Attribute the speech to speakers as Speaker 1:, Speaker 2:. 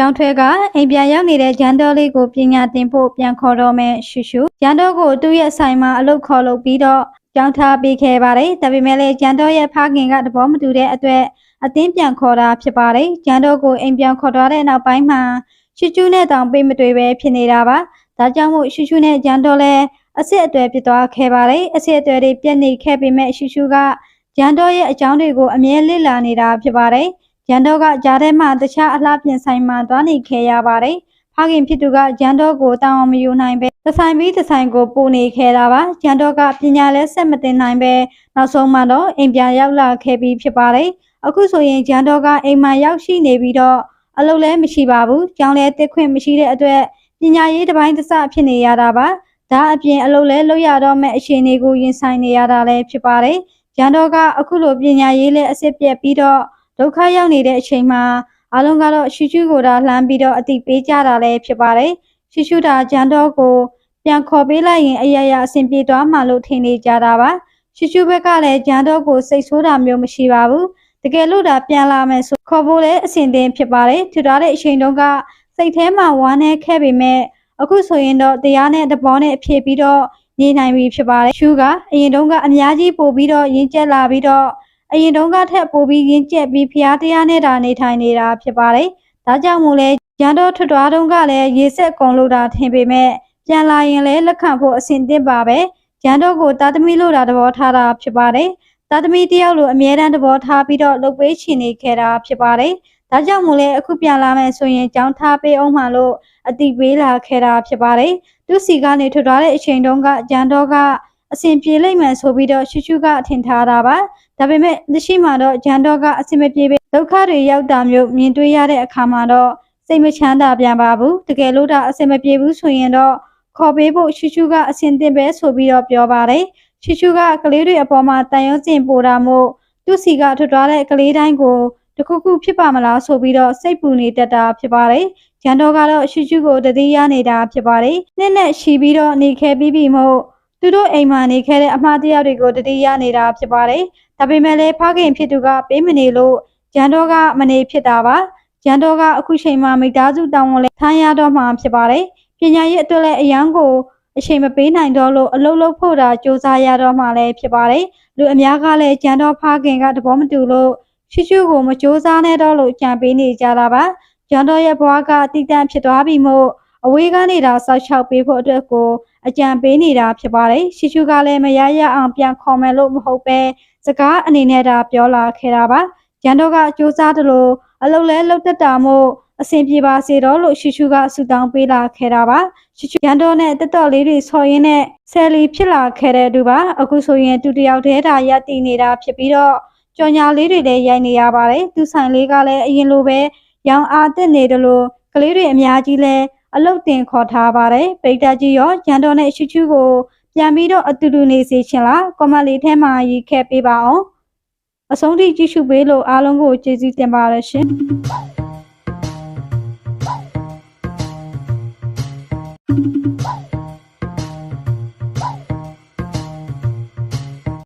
Speaker 1: ကျောင်းထွဲကအိမ်ပြန်ရောက်နေတဲ့ဂျန်တော်လေးကိုပညာသင်ဖို့ပြန်ခေါ်တော့မယ်ရှူရှူဂျန်တော်ကိုသူ့ရဲ့ဆိုင်မှာအလုပ်ခေါ်လုပ်ပြီးတော့ကြောင်းထားပေးခဲ့ပါတယ်ဒါပေမဲ့လည်းဂျန်တော်ရဲ့ဖခင်ကသဘောမတူတဲ့အတွက်အသင်းပြန်ခေါ်တာဖြစ်ပါတယ်ဂျန်တော်ကိုအိမ်ပြန်ခေါ်သွားတဲ့နောက်ပိုင်းမှာရှူရှူနဲ့တောင်ပေးမတွေ့ပဲဖြစ်နေတာပါဒါကြောင့်မို့ရှူရှူနဲ့ဂျန်တော်လည်းအစ်စ်အတွေ့ဖြစ်သွားခဲ့ပါတယ်အစ်စ်အတွေ့တွေပြည့်နေခဲ့ပေမဲ့ရှူရှူကဂျန်တော်ရဲ့အကြောင်းတွေကိုအမြဲလေ့လာနေတာဖြစ်ပါတယ် ရန်တော့ကကြားထဲမှာတခြားအလှပြင်ဆိုင်မှာသွားနေခဲ့ရပါတယ်။ဖခင်ဖြစ်သူကရန်တော့ကိုတောင်းအောင်မယူနိုင်ပဲသဆိုင်ပြီးသဆိုင်ကိုပို့နေခဲ့တာပါ။ရန်တော့ကပညာလဲဆက်မတင်နိုင်ပဲနောက်ဆုံးမှတော့အိမ်ပြန်ရောက်လာခဲ့ပြီးဖြစ်ပါတယ်။အခုဆိုရင်ရန်တော့ကအိမ်မှာရောက်ရှိနေပြီးတော့အလုပ်လည်းမရှိပါဘူး။ကျောင်းလည်းတက်ခွင့်မရှိတဲ့အတွက်ပညာရေးတစ်ပိုင်းတစ်စဖြစ်နေရတာပါ။ဒါအပြင်အလုပ်လည်းလုပ်ရတော့မဲ့အခြေအနေကိုရင်ဆိုင်နေရတာလည်းဖြစ်ပါတယ်။ရန်တော့ကအခုလိုပညာရေးလည်းအစ်စ်ပြက်ပြီးတော့ ဒုက္ခရောက်နေတဲ့အချိန်မှာအားလုံးကတော့ရှူရှူကိုဒါလှမ်းပြီးတော့အတိပေးကြတာလည်းဖြစ်ပါတယ်။ရှူရှူတာဂျန်တော့ကိုပြန်ခေါ်ပေးလိုက်ရင်အရရအဆင်ပြေသွားမှလို့ထင်နေကြတာပါ။ရှူရှူဘက်ကလည်းဂျန်တော့ကိုစိတ်ဆိုးတာမျိုးမရှိပါဘူး။တကယ်လို့ဒါပြန်လာမယ်ဆိုခေါ်ဖို့လည်းအဆင်သင့်ဖြစ်ပါတယ်။ထူထားတဲ့အချိန်တုန်းကစိတ်ထဲမှာဝမ်းနေခဲ့ပေမဲ့အခုဆိုရင်တော့တရားနဲ့တဘောနဲ့အဖြစ်ပြီးတော့နေနိုင်ပြီဖြစ်ပါတယ်။ရှူကအရင်တုန်းကအများကြီးပို့ပြီးတော့ရင်းကျက်လာပြီးတော့ အရင်တုန်းကထက်ပိုပြီးရင်းကျက်ပြီးဖျားတရားနဲ့တာနေထိုင်နေတာဖြစ်ပါတယ်။ဒါကြောင့်မို့လဲရန်တော်ထွတ်တော်တုန်းကလည်းရေဆက်ကုန်လို့တာထင်ပေမဲ့ပြန်လာရင်လည်းလက်ခံဖို့အဆင်သင့်ပါပဲ။ရန်တော်ကိုတာသမီလို့တာသဘောထားတာဖြစ်ပါတယ်။တာသမီတယောက်လိုအမြဲတမ်းသဘောထားပြီးတော့လုပ်ပေးချင်နေခဲ့တာဖြစ်ပါတယ်။ဒါကြောင့်မို့လဲအခုပြန်လာမယ်ဆိုရင်ကြောင်းထားပေးအောင်မှလို့အတိပေးလာခဲ့တာဖြစ်ပါတယ်။သူစီကနေထွတ်တော်တဲ့အချိန်တုန်းကရန်တော်ကအဆင်ပြေလိမ့်မယ်ဆိုပြီးတော့ရှူရှူကအထင်ထားတာပါ။ ဒါပေမဲ့လက်ရှိမှာတော့ဂျန်တော့ကအဆင်မပြေပဲဒုက္ခတွေရောက်တာမျိုးမြင်တွေ့ရတဲ့အခါမှာတော့စိတ်မချမ်းသာပြန်ပါဘူးတကယ်လို့ဒါအဆင်မပြေဘူးဆိုရင်တော့ခေါ်ပေးဖို့ရှူရှူကအဆင်သင့်ပဲဆိုပြီးတော့ပြောပါတယ်ရှူရှူကကလေးတွေအပေါ်မှာတန်ရုံးစင်ပို့တာမို့သူ့စီကထွတ်သွားတဲ့ကလေးတိုင်းကိုတခုခုဖြစ်ပါမလားဆိုပြီးတော့စိတ်ပူနေတတ်တာဖြစ်ပါတယ်ဂျန်တော့ကတော့ရှူရှူကိုတတိယနေတာဖြစ်ပါတယ်နှစ်နဲ့ရှီပြီးတော့နေခဲ့ပြီးပြီမို့ သူတို့အိမ်မှာနေခဲ့တဲ့အမှားတရားတွေကိုတတိယနေတာဖြစ်ပါတယ်။ဒါပေမဲ့လည်းဖခင်ဖြစ်သူကပေးမနေလို့ဂျန်တော်ကမနေဖြစ်တာပါ။ဂျန်တော်ကအခုချိန်မှာမိသားစုတောင်းဝန်လဲထမ်းရတော့မှဖြစ်ပါတယ်။ပညာရေးအတွက်လည်းအရန်ကိုအချိန်မပေးနိုင်တော့လို့အလုပ်လုပ်ဖို့တာစူးစမ်းရတော့မှလည်းဖြစ်ပါတယ်။လူအများကလည်းဂျန်တော်ဖခင်ကသဘောမတူလို့ရှူရှူကိုမစူးစမ်းနဲ့တော့လို့ကြံပေးနေကြတာပါ။ဂျန်တော်ရဲ့ဘဝကတိတန့်ဖြစ်သွားပြီမို့ အဝေးကနေတာဆောက်ရှောက်ပေးဖို့အတွက်ကိုအကြံပေးနေတာဖြစ်ပါတယ်ရှီရှူကလည်းမရရအောင်ပြန်ခေါ်မယ်လို့မဟုတ်ပဲစကားအနေနဲ့ဒါပြောလာခဲ့တာပါရန်တော့ကစူးစားတယ်လို့အလုပ်လဲလုပ်တတ်တာမို့အဆင်ပြေပါစေတော့လို့ရှီရှူကဆူတောင်းပေးလာခဲ့တာပါရှီရှူရန်တော့နဲ့တက်တော်လေးတွေဆော်ရင်းနဲ့ဆယ်လီဖြစ်လာခဲ့တဲ့သူပါအခုဆိုရင်သူတယောက်တည်းဒါရပ်တည်နေတာဖြစ်ပြီးတော့ကြော်ညာလေးတွေလည်းရိုက်နေရပါတယ်သူဆိုင်လေးကလည်းအရင်လိုပဲရောင်အားတက်နေတယ်လို့ကလေးတွေအများကြီးလဲ အလုတ်တင်ခေါ်ထားပါတယ်ပိတ်တာကြီးရောရန်တော်နဲ့ရှူချူကိုပြန်ပြီးတော့အတူတူနေစေချင်လားကွန်မန့်လေးထဲမှာရေးခဲ့ပေးပါအောင်အဆုံးထိကြည့်ရှုပေးလို့အားလုံးကိုကျေးဇူးတင်ပါတယ်ရှင်